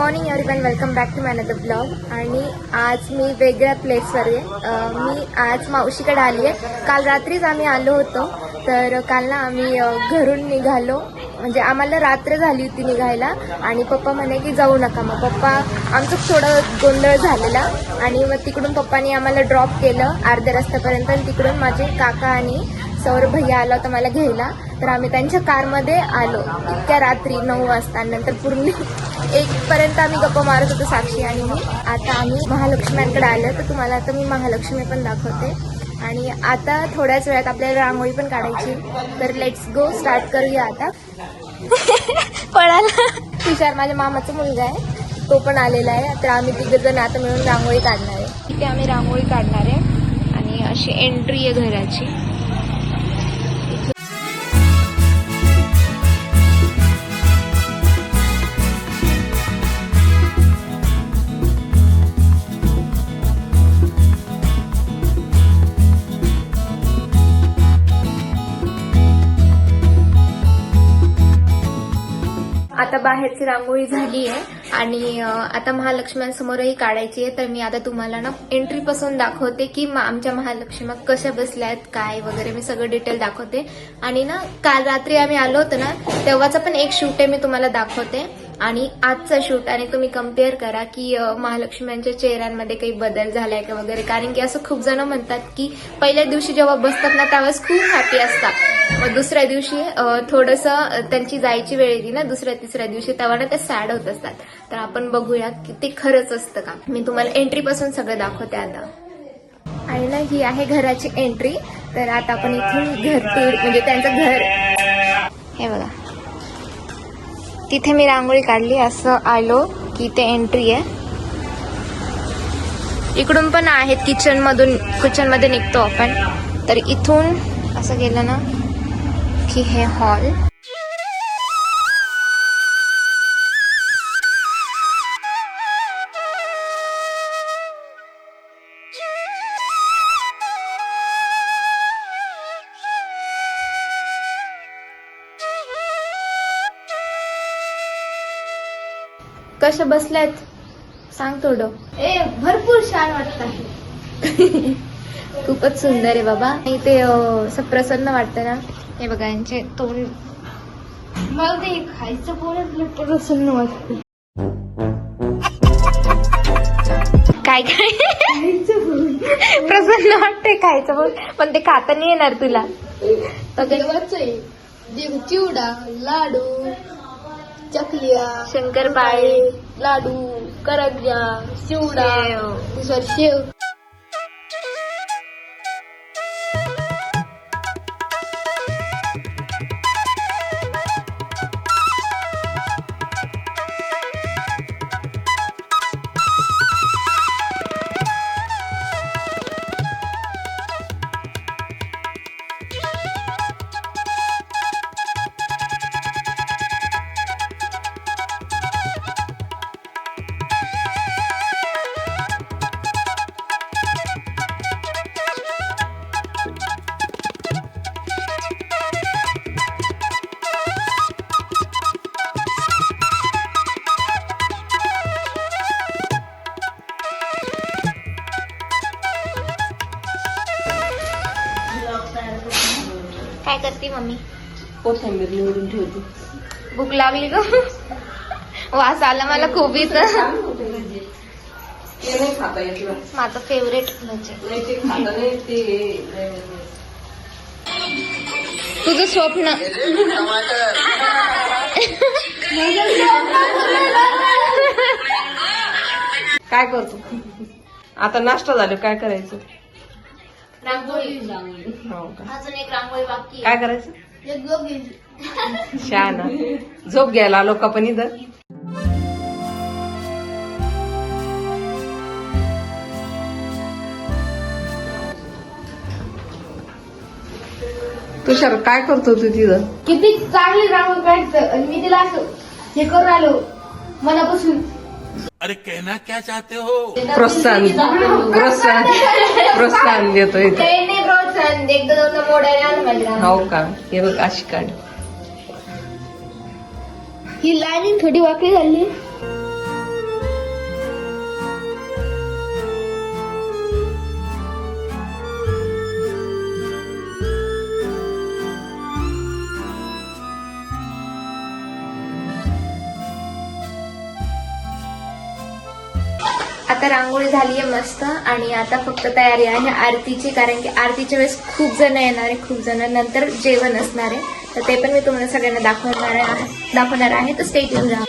Morning everyone welcome back to man the blog आणि आज मी वेगळ्या प्लेसवर आहे. मी आज मावशीकडे आली आहे. काल रात्रीच आम्ही आलो होतो. तर काल ना आम्ही घरून निघालो. म्हणजे आम्हाला रात्र झाली होती निघायला. आणि पप्पा म्हणे की जाऊ नका. मग पप्पा आमचं थोडं गोंधळ झालेला. आणि मग तिकडून पप्पानी आम्हाला ड्रॉप केलं अर्ध्या रस्त्यापर्यंत. आणि तिकडून माझे काका आणि सौर भैया आला होता मला घ्यायला. तर आम्ही त्यांच्या कारमध्ये आलो. इतक्या रात्री नऊ वाजता नंतर पूर्ण एक पर्यंत आम्ही गप्पा मारत होतो साक्षी आणि मी. आता आम्ही महालक्ष्म्यांकडे आलो तर तुम्हाला आता मी महालक्ष्मी पण दाखवते. आणि आता थोड्याच वेळात आपल्याला रांगोळी पण काढायची तर लेट्स गो स्टार्ट करूया आता. पळाला. तुषार माझ्या मामाचा मुलगा आहे. तो पण आलेला आहे. तर आम्ही तिघ जण आता मिळून रांगोळी काढणार आहे. तिथे आम्ही रांगोळी काढणार आहे. आणि अशी एंट्री आहे घराची. बाहेरची रांगोळी झाली आहे. आणि आता महालक्ष्म्यांसमोरही काढायची आहे. तर मी आता तुम्हाला ना एंट्री पासून दाखवते की आमच्या महालक्ष्म्या कशा बसल्या आहेत काय वगैरे मी सगळं डिटेल दाखवते. आणि ना काल रात्री आम्ही आलो होतो ना तेव्हाचा पण एक शूट आहे मी तुम्हाला दाखवते. आणि आजचा शूट आणि तुम्ही कंपेअर करा की महालक्ष्म्यांच्या चेहऱ्यांमध्ये काही बदल झालाय का वगैरे? कारण की असं खूप जण म्हणतात की पहिल्या दिवशी जेव्हा बसतात ना त्यावेळेस खूप हॅपी असतात. मग दुसऱ्या दिवशी थोडस त्यांची जायची वेळ येते ना दुसऱ्या तिसऱ्या दिवशी तेव्हा ना ते सॅड होत असतात. तर आपण बघूया की ते खरंच असतं का? मी तुम्हाला एंट्री पासून सगळं दाखवते आता. आणि ना ही आहे घराची एंट्री तर आता आपण इथून घर म्हणजे त्यांचं घर. हे बघा. तिथे मी रांगोळी काढली. असं आलो की ते एंट्री आहे. इकडून पण आहेत किचन मधून किचनमध्ये निघतो आपण. तर इथून असं गेलं ना की हे हॉल कशा बसल्यात? सांग थोडं. ए भरपूर छान वाटत आहे. खूपच सुंदर आहे बाबा. अं, असं प्रसन्न वाटतं ना. हे बघा यांचे तोंड. मला ते खायचं बोलत प्रसन्न वाटत. काय काय? प्रसन्न वाटतंय खायचं बोल पण ते खाता नाही येणार तुला. चिवडा लाडू. चकलिया शंकरपाळी लाडू करंजा चिवडा शेव. कोथिंबीर निवडून ठेवते. भूक लागली ग. वास आला मला खूप. माझं फेवरेट म्हणजे. तुझं स्वप्न. काय करतो? आता नाश्ता झालं काय करायचं? रांगोळी हो अजून एक रांगोळी बाकी काय करायचं? छान झोप घ्यायला आलो का पण इथं? तुषार काय करतो तू तिथं? किती चांगली रांगोळी काढतं आणि मी तिला असं हे करून आलो मनापासून. अरे कहना क्या चाहते हो? प्रोत्साहन प्रोत्साहन प्रोत्साहन देतो इथं काही नाही प्रोत्साहन एकदा दोनदा मोडायला आलं मला. हो का? हे बघ अशी काढ ही लाईन थोडी वाकडी झाली. आता रांगोळी झाली आहे मस्त आणि आता फक्त तयारी आहे आरतीची कारण की आरतीच्या वेळेस खूप जण येणार आहे खूप जण. नंतर जेवण असणार आहे. तर ते पण मी तुम्हाला सगळ्यांना दाखवणार आहे दाखवणार आहे. तर स्टेट राहा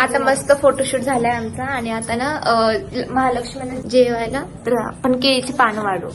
आता मस्त फोटोशूट झालाय आमचा आणि आता ना महालक्ष्मीला जेवायला तर आपण केळीची पानं वाढू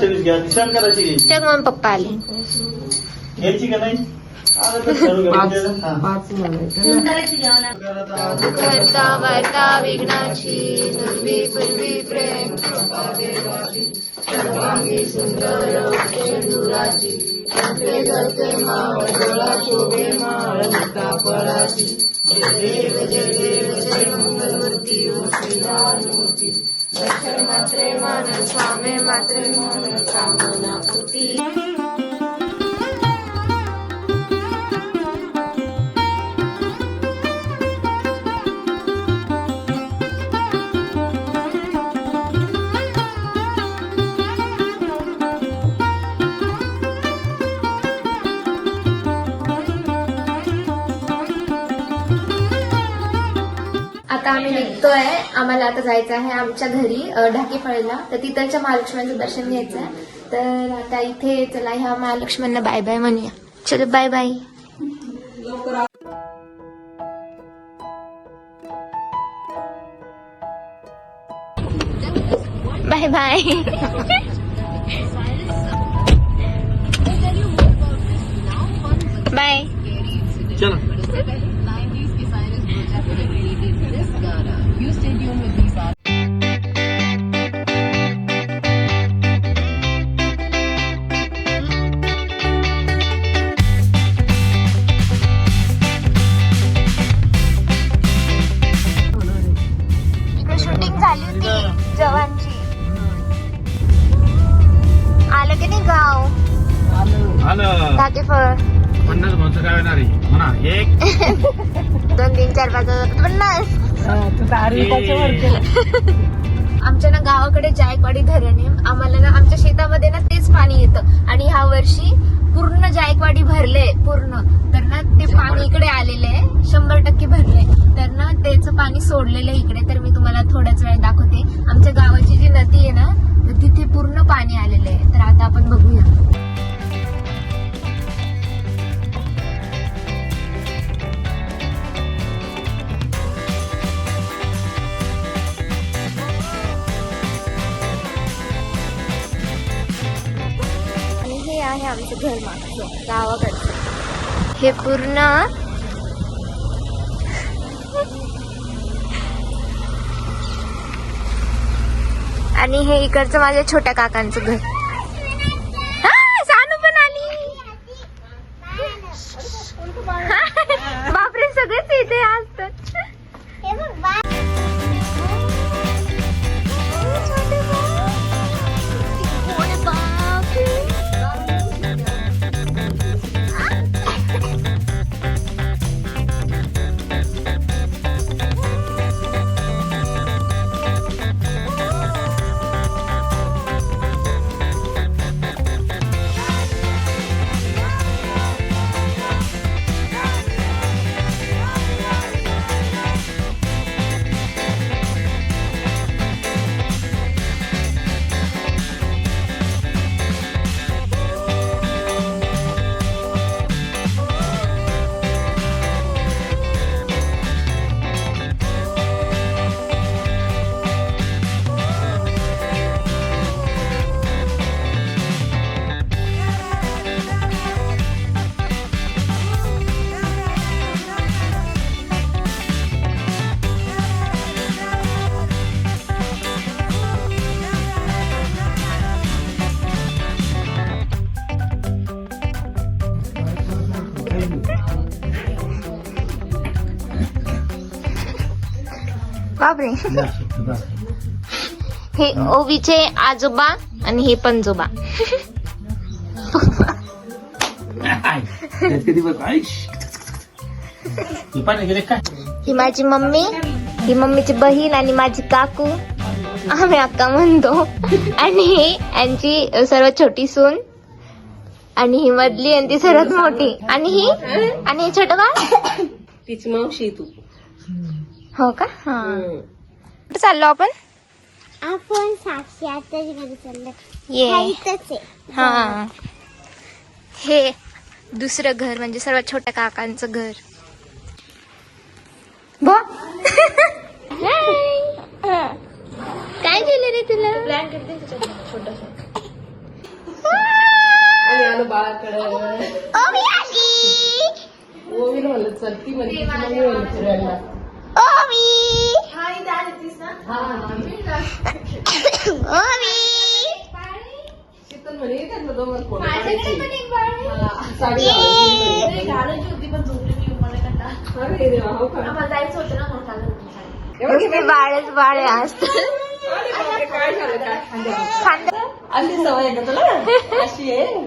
छान करायची घ्यायची तर मग पप्पा आले घ्यायची का नाही आलं तर ठरवू का? हा. करता वार्ता विघ्नाची पूर्वी पूर्वी प्रेम सर्वांगी सुंदर शेंदुराची आपले घरचे मावळ डोळा शोभे माळ मुक्ता फळाची जय देव जय देव जय मंगलमूर्ती ओ श्रीरामूर्ती માત્રે માનસ પામે માત્રે મન કામના પૂર્તિ आता आम्ही निघतोय. आम्हाला आता जायचं आहे आमच्या घरी अ, तर तिथलच्या महालक्ष्म्यांचं दर्शन घ्यायचं आहे तर आता इथे चला ह्या महालक्ष्म्यांना बाय बाय म्हणूया. चलो bye bye bye bye bye इकडे आहे म्हणा एक. दोन तीन चार पाच पन्नास. आमच्या ना गावाकडे जायकवाडी धरण आहे. आम्हाला ना आमच्या शेतामध्ये ना तेच पाणी येतं. आणि ह्या वर्षी पूर्ण जायकवाडी भरले पूर्ण. तर ना ते पाणी इकडे आलेलं आहे. शंभर टक्के भरले. तर ना त्याचं पाणी सोडलेलं आहे इकडे. तर मी तुम्हाला थोड्याच वेळ दाखवते. आमच्या गावाची जी नदी आहे ना तिथे पूर्ण पाणी आलेलं आहे. तर आता आपण बघूया. आमचं घर मागचं गावाकडचं. हे पूर्ण आणि हे इकडचं माझ्या छोट्या काकांचं घर. हा, सानू पण आली. बापरे सगळेच इथे असतात बापरे. हे ओवीचे आजोबा आणि हे पंजोबा. ही ही माझी मम्मी ही मम्मीची बहीण आणि माझी काकू. आम्ही अक्का म्हणतो. आणि ही यांची सर्वात छोटी सून. आणि ही मधली आणि ती सर्वात मोठी. आणि ही आणि हे छोटं बाळ? तिची मावशी तू. हो का? हा. कुठं चाललो आपण? आपण साक्षी आताच घरी चाललो ये. इथंच आहे. हा. हे दुसरं घर म्हणजे सर्वात छोट्या काकांचं घर. बा काय केलं रे तुला? आणि आलो बाळाकडे. ओवी आली. ओवीला म्हणलं चल ती म्हणते तिची मम्मी म्हणली फिरायला. ओवी ओवी शीतल म्हणे त्यांना दोघं फोटो साडी घालायची म्हणे. अरे देवा, हो का? एवढं नुसते बाळच बाळ असत अरे बापरे, काय झालं? काय? खांदा. अशी सवय आहे का तुला? अशी आहे?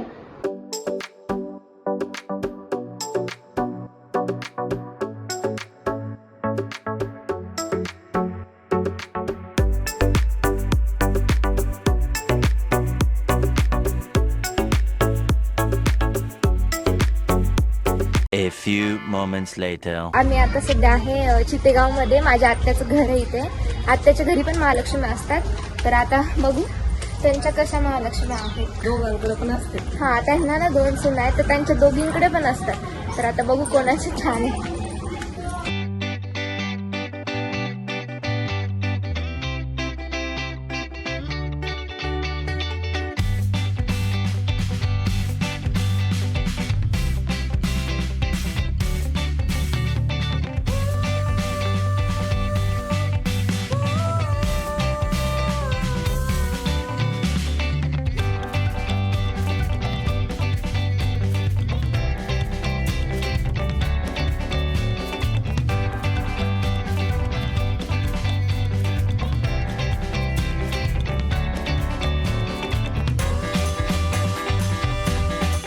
A few moments later. आम्ही आता सध्या आहे चितेगावमध्ये माझ्या आत्याचं घर आहे इथे. आत्याच्या घरी पण महालक्ष्मी असतात. तर आता बघू त्यांच्या कशा महालक्ष्मी आहेत. दोघांकडे पण असते हा त्यांना ना दोन सून आहेत तर त्यांच्या दोघींकडे पण असतात. तर आता बघू कोणाचे छान आहे.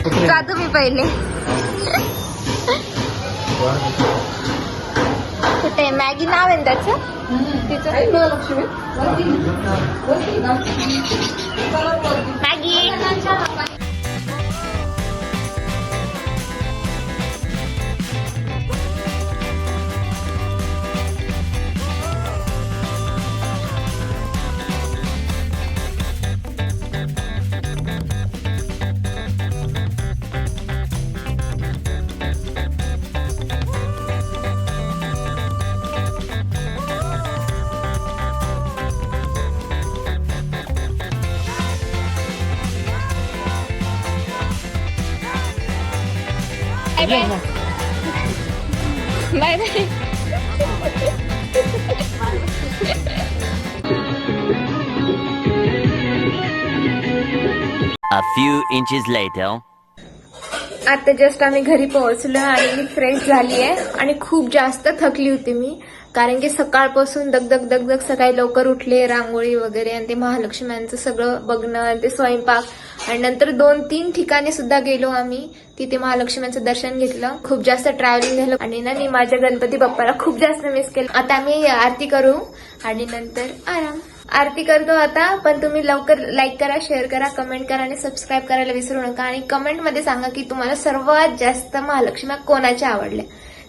जा तुम्ही पहिले. कुठे मॅगी नाव आहे त्याचं? तिचं मॅगी. Few inches later. आता जस्ट आम्ही घरी पोहोचलो आणि मी फ्रेश झाली आहे. आणि खूप जास्त थकली होती मी. कारण की सकाळपासून दगदग दगदग सकाळी लवकर उठले रांगोळी वगैरे आणि ते महालक्ष्म्यांचं सगळं बघणं आणि ते स्वयंपाक. आणि नंतर दोन तीन ठिकाणी सुद्धा गेलो आम्ही. तिथे महालक्ष्म्यांचं दर्शन घेतलं. खूप जास्त ट्रॅव्हलिंग झालं. आणि ना मी माझ्या गणपती बाप्पाला खूप जास्त मिस केलं. आता आम्ही आरती करू. आणि नंतर आराम. आरती करतो आता पण तुम्ही लवकर लाईक करा शेअर करा कमेंट करा आणि सबस्क्राईब करायला विसरू नका. आणि कमेंटमध्ये सांगा की तुम्हाला सर्वात जास्त महालक्ष्मी कोणाच्या आवडल्या?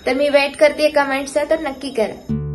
तर मी वेट करते कमेंटचा तर नक्की करा.